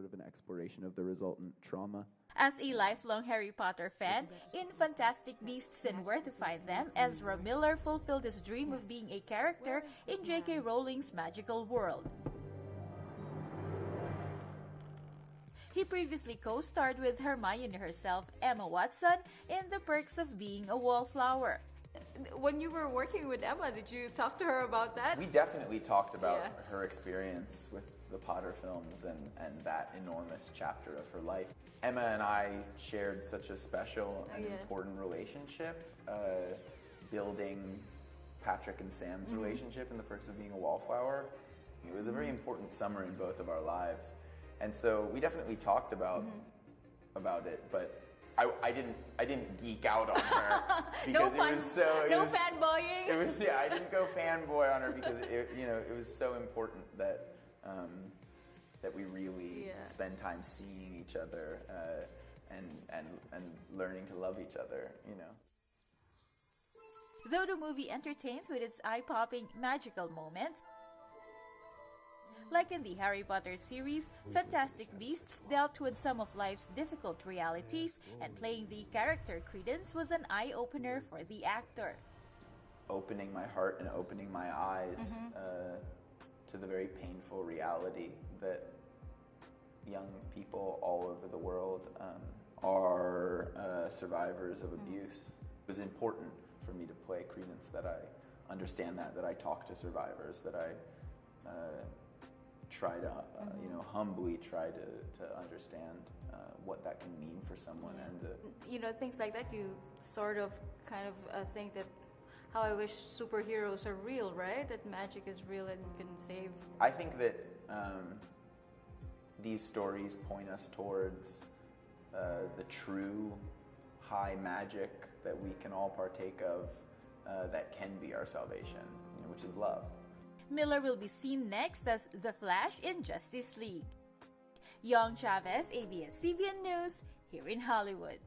sort of an exploration of the resultant trauma. As a lifelong Harry Potter fan, in Fantastic Beasts and Where to Find Them, Ezra Miller fulfilled his dream of being a character in J.K. Rowling's magical world. He previously co-starred with Hermione herself, Emma Watson, in The Perks of Being a Wallflower. When you were working with Emma, did you talk to her about that? We definitely talked about Yeah. her experience with the Potter films and, and that enormous chapter of her life. Emma and I shared such a special and yeah. important relationship, uh, building Patrick and Sam's Mm-hmm. relationship in The Perks of Being a Wallflower. It was a very important summer in both of our lives. And so we definitely talked about Mm-hmm. about it, but I, I didn't I didn't geek out on her because no it fun, was so it no was- fanboying. it was yeah. I didn't go fanboy on her because it, you know it was so important that um, that we really Yeah. spend time seeing each other uh, and and and learning to love each other. You know. Though the movie entertains with its eye-popping magical moments, like in the Harry Potter series, Fantastic Beasts dealt with some of life's difficult realities, and playing the character Credence was an eye-opener for the actor. opening my heart and opening my eyes Mm-hmm. uh, to the very painful reality that young people all over the world um, are uh, survivors of Mm-hmm. abuse. It was important for me to play Credence that I understand that, that I talk to survivors, that I uh, try to, uh, Mm-hmm. you know, humbly try to, to understand uh, what that can mean for someone and the, You know, things like that, you sort of kind of uh, think that how I wish superheroes are real, right? That magic is real and you can save. I think that um, these stories point us towards uh, the true high magic that we can all partake of uh, that can be our salvation, you know, which is love. Miller will be seen next as The Flash in Justice League. Young Chavez, ABS-CBN News, here in Hollywood.